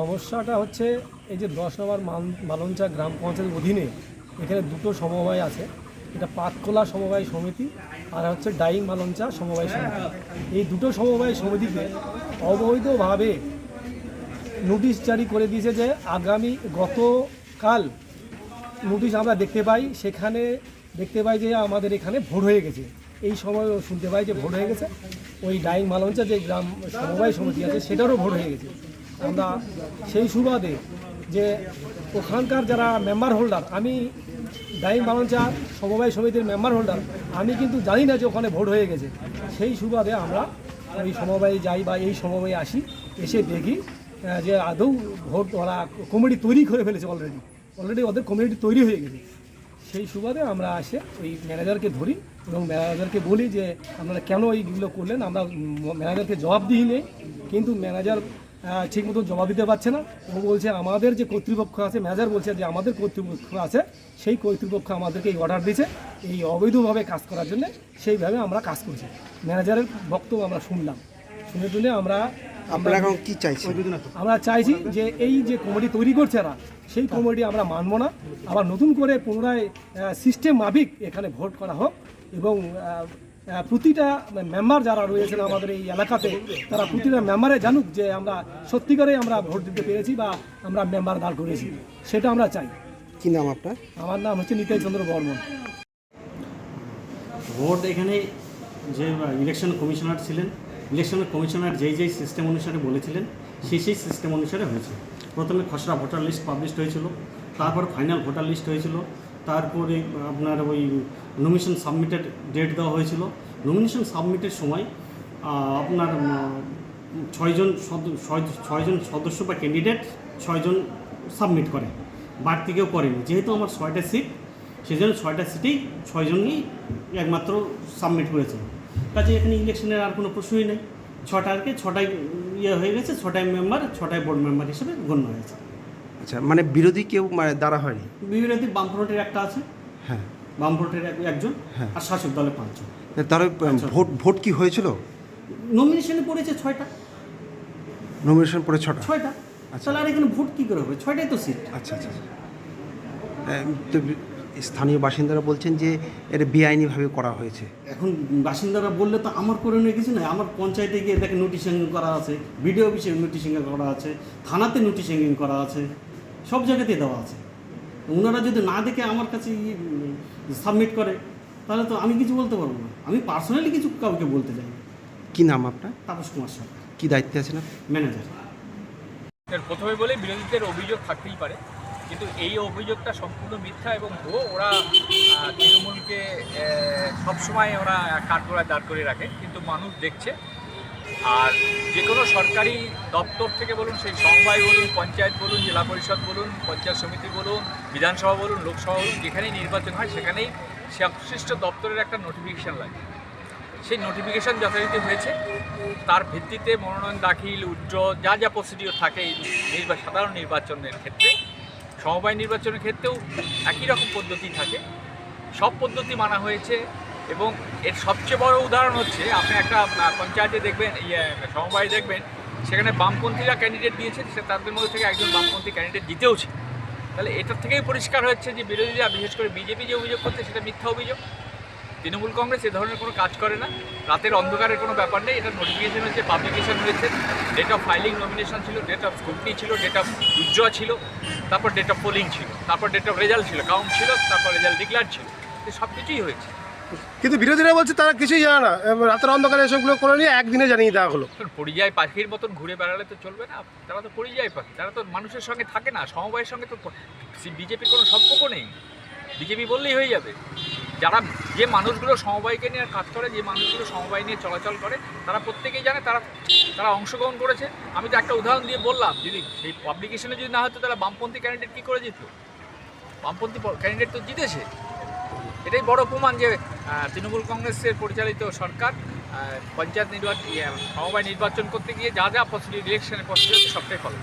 সমস্যাটা হচ্ছে এই যে দশ নম্বর মালঞ্চা গ্রাম পঞ্চায়েতের অধীনে এখানে দুটো সমবায় আছে। এটা পাতকোলা সমবায় সমিতি আর হচ্ছে ডাইং মালঞ্চা সমবায় সমিতি। এই দুটো সমবায় সমিতিতে অবৈধভাবে নোটিশ জারি করে দিয়েছে যে আগামী গতকাল নোটিশ আমরা দেখতে পাই, সেখানে দেখতে পাই যে আমাদের এখানে ভোট হয়ে গেছে। এই সময় শুনতে পাই যে ভোট হয়ে গেছে। ওই ডাইং মালঞ্চা যে গ্রাম সমবায় সমিতি আছে, সেটারও ভোট হয়ে গেছে। আমরা সেই সুবাদে যে ওখানকার যারা মেম্বার হোল্ডার আমি ডাইং মালঞ্চা সমবায় সমিতির মেম্বার হোল্ডার আমি কিন্তু জানি না যে ওখানে ভোট হয়ে গেছে। সেই সুবাদে আমরা ওই সমবায়ে যাই বা এই সমবায়ে আসি, এসে দেখি যে আদৌ ভোট ওরা কমিটি তৈরি করে ফেলেছে অলরেডি অলরেডি ওদের কমিটি তৈরি হয়ে গেছে। সেই সুবাদে আমরা আসে ওই ম্যানেজারকে ধরি এবং ম্যানেজারকে বলি যে আপনারা কেন এইগুলো করলেন? আমরা ম্যানেজারকে জবাব দিই নেই। কিন্তু ম্যানেজার ঠিক মতো জবাব দিতে পারছে না ও বলছে আমাদের যে কর্তৃপক্ষ আছে ম্যানেজার বলছে যে আমাদের কর্তৃপক্ষ আছে সেই কর্তৃপক্ষ আমাদেরকে এই অর্ডার দিয়েছে। এই অবৈধভাবে কাজ করার জন্য সেইভাবে আমরা কাজ করছি। ম্যানেজারের বক্তব্য আমরা শুনলাম। শুনে শুনে আমরা আপনারা এখন কি চাইছেন? আমরা চাইছি যে এই যে কমিটি তৈরি করছে এরা সেই কমিটি আমরা মানব না। আবার নতুন করে পুনরায় সিস্টেম মাফিক এখানে ভোট করা হোক এবং প্রতিটা মেম্বার যারা রয়েছেন আমাদের এই এলাকাতে তারা প্রতিটা মেম্বারে জানুক যে আমরা সত্যিকারে আমরা ভোট দিতে পেরেছি বা আমরা মেম্বার দাঁড় করেছি। সেটা আমরা চাই। কি নাম আপনার? আমার নাম হচ্ছে নিতাই চন্দ্র বর্মন। ভোট এখানে যে ইলেকশন কমিশনার ছিলেন ইলেকশন কমিশনার যেই যেই সিস্টেম অনুসারে বলেছিলেন সেই সেই সিস্টেম অনুসারে হয়েছে। প্রথমে খসড়া ভোটার লিস্ট পাবলিশ হয়েছিল তারপর ফাইনাল ভোটার লিস্ট হয়েছিল তারপরে আপনার ওই নমিনেশন সাবমিটের ডেট দেওয়া হয়েছিল। নমিনেশন সাবমিটের সময় আপনার ছয়জন ছয়জন সদস্য বা ক্যান্ডিডেট ছয়জন সাবমিট করে, বাড়তি কেউ করেনি। যেহেতু আমার ছয়টা সিট সেজন্য ছয়টা সিটেই ছয়জনই একমাত্র সাবমিট করেছে। কাজে এখানে ইলেকশনের আর কোনো প্রশ্নই নেই। ছটাকে ছটায় ইয়ে হয়ে গেছে, ছটায় মেম্বার ছটায় বোর্ড মেম্বার হিসেবে গণ্য হয়েছে। আচ্ছা মানে বিরোধী কেউ মানে দাঁড়া হয়নি? বিরোধী বামফ্রন্টের একটা আছে। হ্যাঁ। বামফ্রন্টের একজন হ্যাঁ। আর শাসক দলে পাঁচজন। তার ভোট ভোট কি হয়েছিল? নমিনেশনে পড়েছে ছয়টা। নমিনেশন পরে ছটা? ছয়টা। তাহলে আর এখানে ভোট কী করে হবে? ছয়টাই তো সিট আচ্ছা আচ্ছা আচ্ছা। তো স্থানীয় বাসিন্দারা বলছেন যে এটা বেআইনিভাবে করা হয়েছে। এখন বাসিন্দারা বললে তো আমার করে নিয়ে কিছু না আমার পঞ্চায়েতে গিয়ে দেখে নোটিশিং করা আছে বিডিও অফিসে নোটিশিং করা আছে থানাতে নোটিশিং করা আছে। সব জায়গাতেই দেওয়া আছে। ওনারা যদি না দেখে আমার কাছে সাবমিট করে তাহলে তো আমি কিছু বলতে পারব না। আমি পার্সোনালি কিছু কাউকে বলতে চাই কি নাম আপনার? তাপস কুমার সরকার। কি দায়িত্বে আছেন ম্যানেজার এর প্রথমে বলে বিরোধীদের অভিযোগ থাকতেই পারে। কিন্তু এই অভিযোগটা সম্পূর্ণ মিথ্যা এবং ভুয়ো। ওরা তৃণমূলকে সবসময় ওরা কাঠগড়ায় দাঁড় করে রাখে। কিন্তু মানুষ দেখছে আর যে কোনো সরকারি দপ্তর থেকে বলুন, সেই সমবায় বলুন, পঞ্চায়েত বলুন, জেলা পরিষদ বলুন, পঞ্চায়েত সমিতি বলুন, বিধানসভা বলুন, লোকসভা বলুন, যেখানেই নির্বাচন হয় সেখানেই সংশ্লিষ্ট দপ্তরের একটা নোটিফিকেশান লাগে। সেই নোটিফিকেশান যথারীতি হয়েছে। তার ভিত্তিতে মনোনয়ন দাখিল উজ্জ্ব যা যা প্রসিডিওর থাকে এই সাধারণ নির্বাচনের ক্ষেত্রে, সমবায় নির্বাচনের ক্ষেত্রেও একই রকম পদ্ধতি থাকে। সব পদ্ধতি মানা হয়েছে। এবং এর সবচেয়ে বড় উদাহরণ হচ্ছে, আপনি একটা পঞ্চায়েতে দেখবেন ইয়ে সমবায় দেখবেন, সেখানে বামপন্থীরা ক্যান্ডিডেট দিয়েছে, সে তাদের মধ্যে থেকে একজন বামপন্থী ক্যান্ডিডেট দিতেওছে তাহলে এটার থেকেই পরিষ্কার হচ্ছে যে বিরোধীরা, বিশেষ করে বিজেপি যে অভিযোগ করছে, সেটা মিথ্যা অভিযোগ। তৃণমূল কংগ্রেস এ ধরনের কোনো কাজ করে না। রাতের অন্ধকারের কোনো ব্যাপার নেই। এটা নোটিফিকেশন হয়েছে পাবলিকেশন হয়েছে। ডেট অফ ফাইলিং নমিনেশন ছিল ডেট অফ স্কুটনি ছিল ডেট অফ উজ্জ্বল ছিল, তারপর ডেট অফ পোলিং ছিল, তারপর ডেট অফ রেজাল্ট ছিল কাউন্ট ছিল, তারপর রেজাল্ট ডিক্লার ছিল। সব কিছুই হয়েছে। কিন্তু বিরোধীরা বলছে তারা কিছুই জানে না। রাতের অন্ধকারে এসবগুলো করে নিয়ে একদিনে জানিয়ে দেওয়া হলো। পরিযায়ী পাখির মতন ঘুরে বেড়ালে তো চলবে না। তারা তো পরিযায়ী পাখি। তারা তো মানুষের সঙ্গে থাকে না। সমবায়ের সঙ্গে তো বিজেপির কোনো সম্পর্ক নেই। বিজেপি বললেই হয়ে যাবে। যারা যে মানুষগুলো সমবায়কে নিয়ে কাজ করে, যে মানুষগুলো সমবায় নিয়ে চলাচল করে, তারা প্রত্যেকেই জানে তারা তারা অংশগ্রহণ করেছে। আমি তো একটা উদাহরণ দিয়ে বললাম, যদি সেই পাবলিকেশনে যদি না হতো, তাহলে বামপন্থী ক্যান্ডিডেট কী করে জিতলো? বামপন্থী ক্যান্ডিডেট তো জিতেছে। এটাই বড় প্রমাণ যে তৃণমূল কংগ্রেসের পরিচালিত সরকার পঞ্চায়েত নির্বাচন সমবায় নির্বাচন করতে গিয়ে যা যা প্রসিডিউর ইলেকশনের প্রসিডিউর সবটাই ফলো